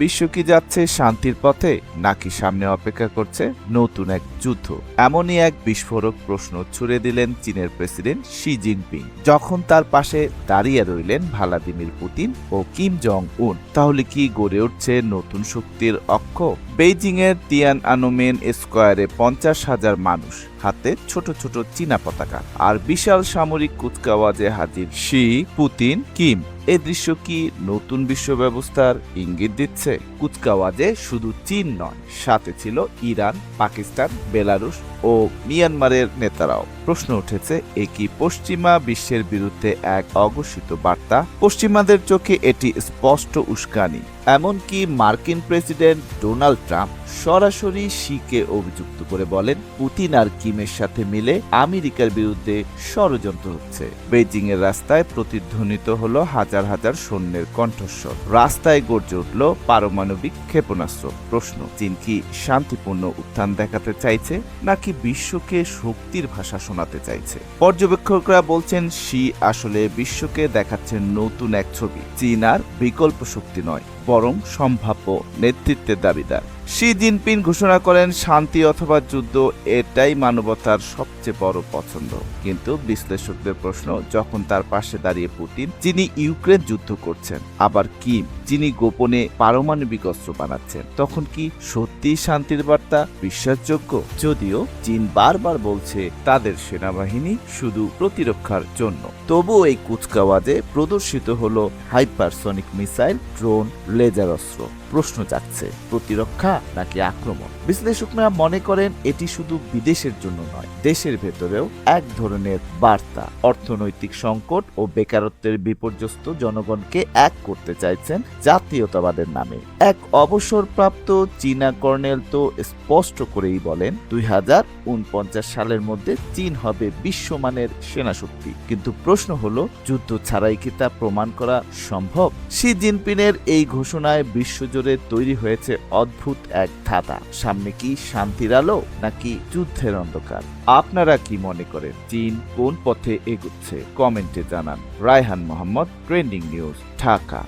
বিশ্ব কি যাচ্ছে শান্তির পথে, নাকি সামনে অপেক্ষা করছে নতুন এক যুদ্ধ? এমনই এক বিস্ফোরক প্রশ্ন ছুড়ে দিলেন চীনের প্রেসিডেন্ট শি জিনপিং। যখন তার পাশে দাঁড়িয়ে রইলেন ভ্লাদিমির পুতিন ও কিম জং উন তাহলে কি গড়ে উঠছে নতুন শক্তির অক্ষ? বেইজিং এর তিয়ান আনুমেন স্কোয়ারে পঞ্চাশ হাজার মানুষ, হাতে ছোট ছোট চীনা পতাকা আর বিশাল সামরিক কুচকাওয়াজে হাজির শি, পুতিন, কিম। এ দৃশ্য কি নতুন বিশ্ব ব্যবস্থার ইঙ্গিত দিচ্ছে? কুচকাওয়াজে শুধু চীন নয়, সাথে ছিল ইরান, পাকিস্তান, বেলারুশ ও মিয়ানমারের নেতারাও। প্রশ্ন উঠেছে, এ কি পশ্চিমা বিশ্বের বিরুদ্ধে এক অঘোষিত বার্তা? পশ্চিমাদের চোখে এটি স্পষ্ট উস্কানি। এমনকি মার্কিন প্রেসিডেন্ট ডোনাল্ড ট্রাম্প সরাসরি শিকে অভিযুক্ত করে বলেন, পুতিন আর কিমের সাথে মিলে আমেরিকার বিরুদ্ধে ষড়যন্ত্র হচ্ছে। বেজিং এর রাস্তায় প্রতিধ্বনিত হল হাজার হাজার সৈন্যের কণ্ঠস্বর। রাস্তায় গর্জে উঠল পারমাণবিক ক্ষেপণাস্ত্র। প্রশ্ন, চীন কি শান্তিপূর্ণ উত্থান দেখাতে চাইছে, নাকি বিশ্বকে শক্তির ভাষা শোনাতে চাইছে? পর্যবেক্ষকরা বলছেন, শি আসলে বিশ্বকে দেখাচ্ছেন নতুন এক ছবি। চীন আর বিকল্প শক্তি নয়, বরং সম্ভাব্য নেতৃত্বের দাবিদার। শি জিনপিং ঘোষণা করেন, শান্তি অথবা যুদ্ধ, এটাই মানবতার সবচেয়ে বড় পছন্দ। কিন্তু বিশ্লেষকদের প্রশ্ন, যখন তার পাশে দাঁড়িয়ে পুতিন, যিনি ইউক্রেন যুদ্ধ করছেন, আবার কিম? যিনি গোপনে পারমাণবিক অস্ত্র বানাচ্ছেন, তখন কি সত্যি শান্তির বার্তা বিশ্বাসযোগ্য? যদিও চীন বারবার বলছে তাদের সেনাবাহিনী শুধু প্রতিরক্ষার জন্য। তবুও এই কুচকাওয়াজে প্রদর্শিত হলো হাইপারসনিক মিসাইল, ড্রোন, লেজার অস্ত্র। প্রশ্ন যাচ্ছে প্রতিরক্ষা নাকি আক্রমণ? বিশ্লেষকরা মনে করেন এটি শুধু বিদেশের জন্য নয়, দেশের ভেতরেও এক ধরনের বার্তা। অর্থনৈতিক সংকট ও বেকারত্বের বিপর্যস্ত জনগণকে এক করতে চাইছেন জাতীয়তাবাদের নামে। এক অবসরপ্রাপ্ত চীনা কর্নেল তো স্পষ্ট করেই বলেন, দুই হাজার উনপঞ্চাশ সালের মধ্যে চীন হবে বিশ্বমানের সেনাশক্তি। কিন্তু প্রশ্ন হলো, যুদ্ধ ছাড়াই কি তা প্রমাণ করা সম্ভব? শি জিনপিনের এই ঘোষণায় বিশ্বজুড়ে তৈরি হয়েছে অদ্ভুত এক ধাঁধা। সামনে কি শান্তির আলো, নাকি যুদ্ধের অন্ধকার? আপনারা কি মনে করেন, চীন কোন পথে এগুচ্ছে? কমেন্টে জানান। Raihan Mohammad, trending news, Dhaka.